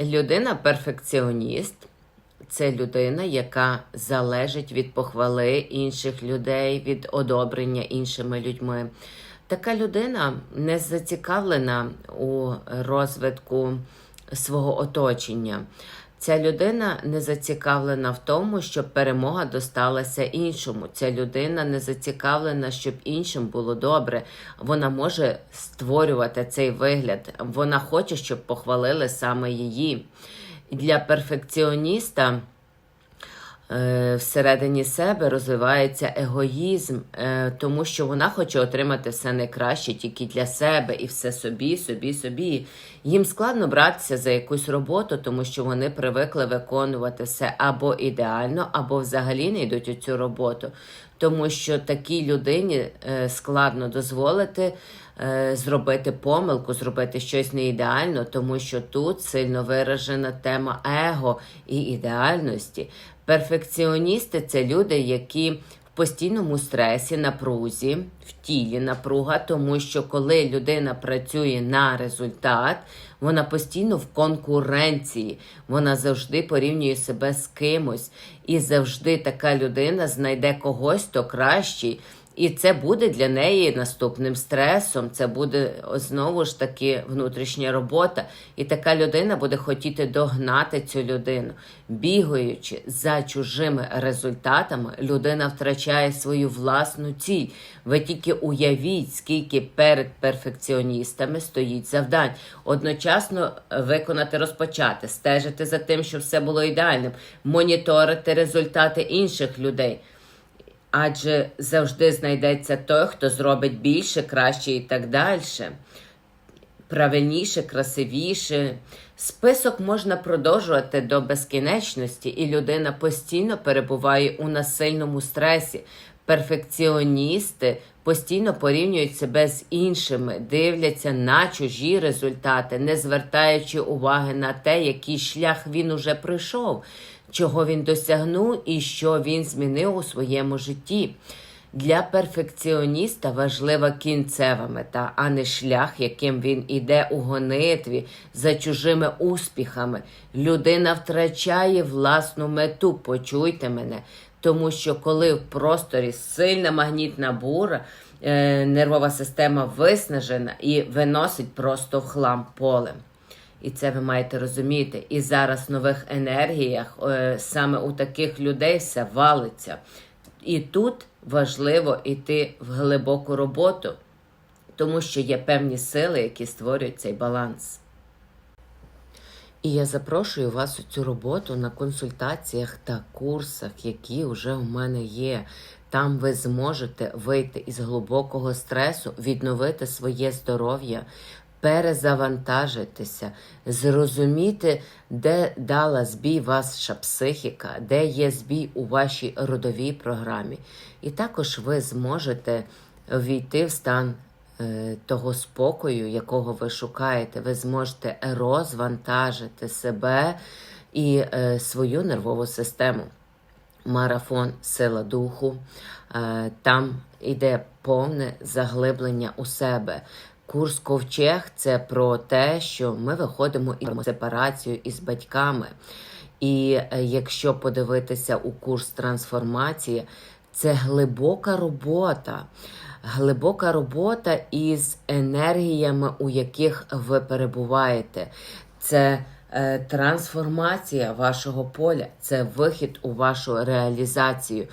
Людина-перфекціоніст це людина, яка залежить від похвали інших людей, від одобрення іншими людьми. Така людина не зацікавлена у розвитку свого оточення. Ця людина не зацікавлена в тому, щоб перемога досталася іншому. Ця людина не зацікавлена, щоб іншим було добре. Вона може створювати цей вигляд. Вона хоче, щоб похвалили саме її. Для перфекціоніста всередині себе розвивається егоїзм, е, тому що вона хоче отримати все найкраще тільки для себе і все собі, собі, собі. Їм складно братися за якусь роботу, тому що вони привикли виконувати все або ідеально, або взагалі не йдуть у цю роботу. Тому що такій людині е, складно дозволити е, зробити помилку, зробити щось не ідеально, тому що тут сильно виражена тема его і ідеальності. Перфекціоністи це люди, які в постійному стресі, напрузі, в тілі напруга, тому що коли людина працює на результат, вона постійно в конкуренції, вона завжди порівнює себе з кимось, і завжди така людина знайде когось, хто кращий. І це буде для неї наступним стресом. Це буде знову ж таки внутрішня робота. І така людина буде хотіти догнати цю людину. Бігаючи за чужими результатами, людина втрачає свою власну ціль. Ви тільки уявіть, скільки перед перфекціоністами стоїть завдань. Одночасно виконати розпочати, стежити за тим, щоб все було ідеальним, моніторити результати інших людей. Адже завжди знайдеться той, хто зробить більше, краще і так далі. Правильніше, красивіше. Список можна продовжувати до безкінечності, і людина постійно перебуває у насильному стресі. Перфекціоністи постійно порівнюють себе з іншими, дивляться на чужі результати, не звертаючи уваги на те, який шлях він уже пройшов, чого він досягнув і що він змінив у своєму житті. Для перфекціоніста важлива кінцева мета, а не шлях, яким він іде у гонитві за чужими успіхами. Людина втрачає власну мету. Почуйте мене. Тому що коли в просторі сильна магнітна бура, е, нервова система виснажена і виносить просто в хлам полем. І це ви маєте розуміти. І зараз в нових енергіях е, саме у таких людей все валиться. І тут важливо йти в глибоку роботу, тому що є певні сили, які створюють цей баланс. І я запрошую вас у цю роботу на консультаціях та курсах, які вже у мене є. Там ви зможете вийти із глибокого стресу, відновити своє здоров'я, перезавантажитися, зрозуміти, де дала збій ваша психіка, де є збій у вашій родовій програмі. І також ви зможете війти в стан е, того спокою, якого ви шукаєте. Ви зможете розвантажити себе і е, свою нервову систему. Марафон Сила духу. Е, Там іде повне заглиблення у себе. Курс ковчег це про те, що ми виходимо і сепарацію із батьками. І е, якщо подивитися у курс трансформації, це глибока робота. Глибока робота із енергіями, у яких ви перебуваєте. Це е, трансформація вашого поля, це вихід у вашу реалізацію.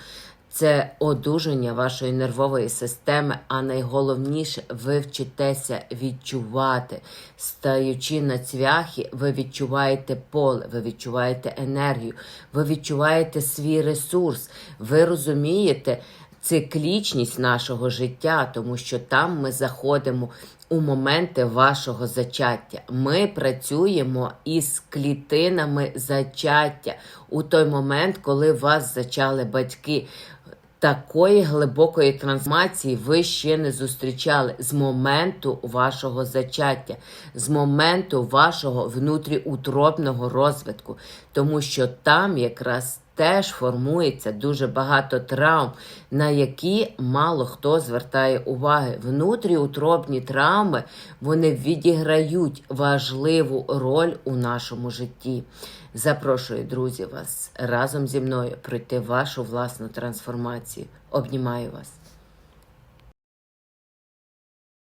Це одужання вашої нервової системи, а найголовніше, ви вчитеся відчувати. Стаючи на цвяхі, ви відчуваєте поле, ви відчуваєте енергію, ви відчуваєте свій ресурс, ви розумієте циклічність нашого життя, тому що там ми заходимо у моменти вашого зачаття. Ми працюємо із клітинами зачаття у той момент, коли вас зачали батьки. Такої глибокої трансформації ви ще не зустрічали з моменту вашого зачаття, з моменту вашого внутріутробного розвитку, тому що там якраз теж формується дуже багато травм, на які мало хто звертає уваги. Внутріутробні травми вони відіграють важливу роль у нашому житті. Запрошую, друзі, вас разом зі мною пройти вашу власну трансформацію. Обнімаю вас.